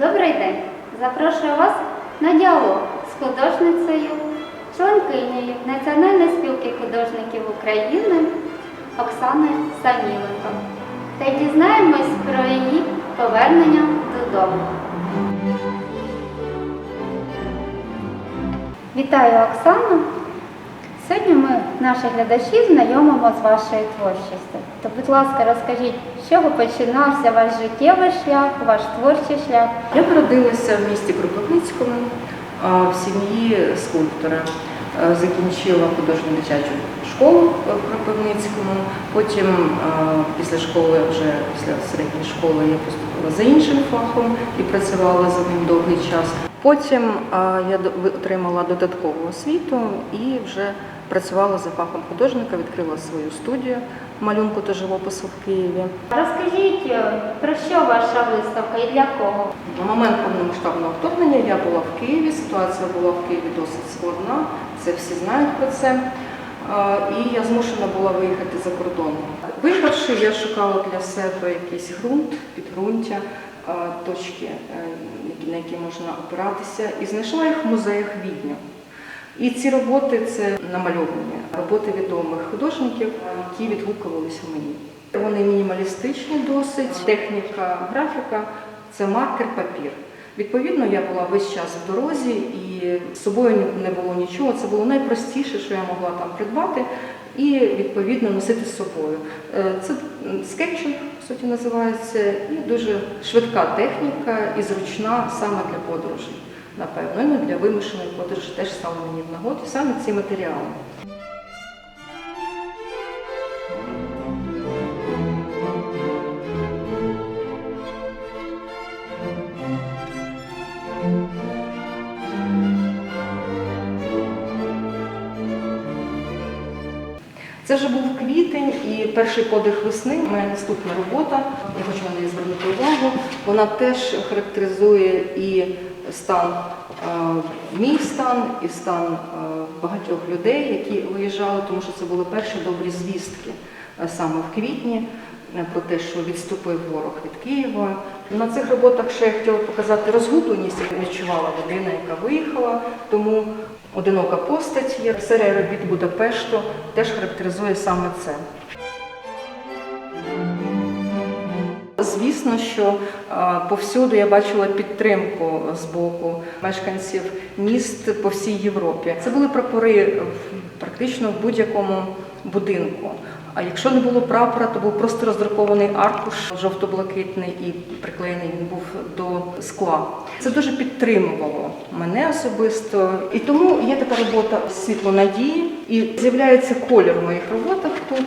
Добрий день! Запрошую вас на діалог з художницею, членкинею Національної спілки художників України Оксаною Саміленко. Та дізнаємось про її повернення додому. Вітаю Оксану! Сьогодні ми наших глядачів знайомимо з вашою творчістю. То, будь ласка, розкажіть, з чого починався ваш життєвий шлях, ваш творчий шлях? Я народилася в місті Кропивницькому в сім'ї скульптора. Закінчила художню дитячу школу в Кропивницькому. Потім після школи, вже після середньої школи, я поступила за іншим фахом і працювала за ним довгий час. Потім я отримала додаткову освіту і вже працювала за фахом художника, відкрила свою студію малюнку та живопису в Києві. Розкажіть, е, про що ваша виставка і для кого? На момент повномасштабного вторгнення я була в Києві. Ситуація була в Києві досить складна. Це всі знають про це. Е, І я змушена була виїхати за кордон. Виїхавши, я шукала для себе якийсь ґрунт, підґрунтя, е, точки, на які можна опиратися, і знайшла їх в музеях Відня. І ці роботи це намальовані роботи відомих художників, які відгукувалися мені. Вони мінімалістичні досить, техніка графіка це маркер папір. Відповідно, я була весь час в дорозі і з собою не було нічого. Це було найпростіше, що я могла там придбати, і відповідно носити з собою. Е, Це скетчинг, по суті, називається, і дуже швидка техніка і зручна саме для подорожей. Напевно, і для вимушеної подорожі теж стало мені в нагоді саме ці матеріали. Це вже був квітень і перший подих весни. Моя наступна робота. Я хочу на неї звернути увагу. Вона теж характеризує і стан, е, мій стан, і стан е, багатьох людей, які виїжджали, тому що це були перші добрі звістки е, саме в квітні. Про те, що відступив ворог від Києва. На цих роботах ще я хотіла показати розгубленість, яку відчувала людина, яка виїхала. Тому одинока постать є. Серія робіт Будапешту теж характеризує саме це. Звісно, що а, повсюду я бачила підтримку з боку мешканців міст по всій Європі. Це були прапори практично в будь-якому будинку. А якщо не було прапора, то був просто роздрукований аркуш жовто-блакитний і приклеєний він був до скла. Це дуже підтримувало мене особисто. І тому є така робота світло надії, і з'являється колір в моїх роботах тут.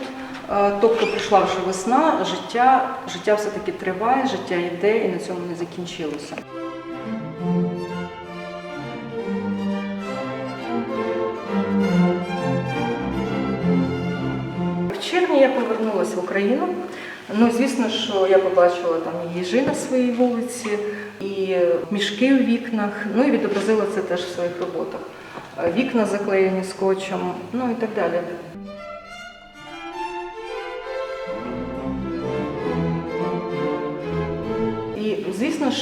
Е, Тобто прийшла вже весна, життя, життя все-таки триває, життя йде і на цьому не закінчилося. В червні я повернулася в Україну. Ну, звісно, що я побачила там їжі на своїй вулиці, і мішки у вікнах, ну і відобразила це теж в своїх роботах. Е, Вікна заклеєні скотчем, ну і так далі.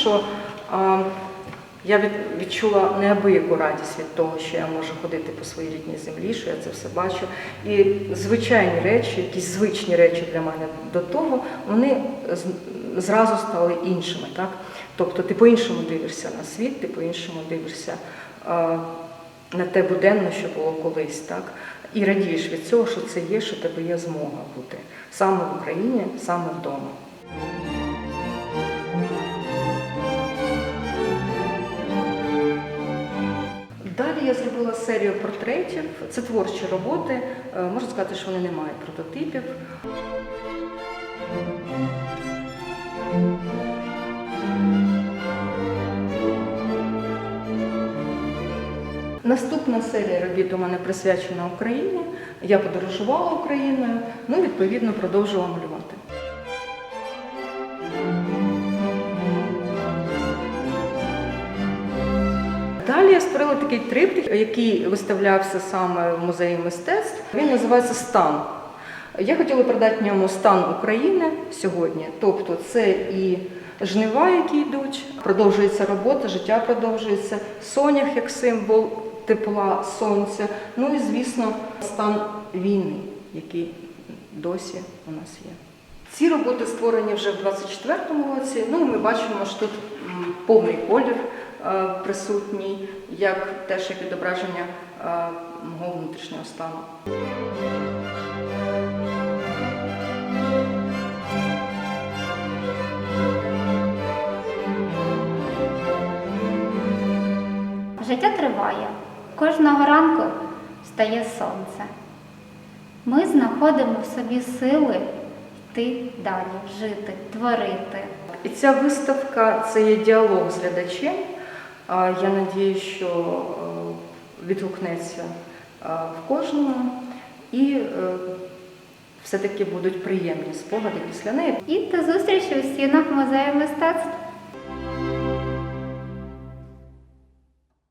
Що а, я від, відчула неабияку радість від того, що я можу ходити по своїй рідній землі, що я це все бачу. І звичайні речі, якісь звичні речі для мене до того, вони зразу стали іншими. Так? Тобто ти по-іншому дивишся на світ, ти по-іншому дивишся а, на те буденне, що було колись. Так? І радієш від цього, що це є, що тебе є змога бути саме в Україні, саме вдома. Я зробила серію портретів. Це творчі роботи. Е, Можна сказати, що вони не мають прототипів. Наступна серія робіт у мене присвячена Україні. Я подорожувала Україною, ну відповідно продовжувала малювати. Створила такий триптих, який виставлявся саме в музеї мистецтв. Він називається Стан. Я хотіла передати в ньому стан України сьогодні. Тобто це і жнива, які йдуть, продовжується робота, життя продовжується. Сонях як символ тепла, сонця. Ну і звісно, стан війни, який досі у нас є. Ці роботи створені вже в 24-му році. Ну і ми бачимо, що тут повний колір присутній, як теж як відображення е, мого внутрішнього стану. Життя триває. Кожного ранку встає сонце. Ми знаходимо в собі сили йти далі, жити, творити. І ця виставка це є діалог з глядачем. Я надіюсь, що е, відгукнеться е, в кожному і е, все-таки будуть приємні спогади після неї. І до зустрічі у стінах музею мистецтв.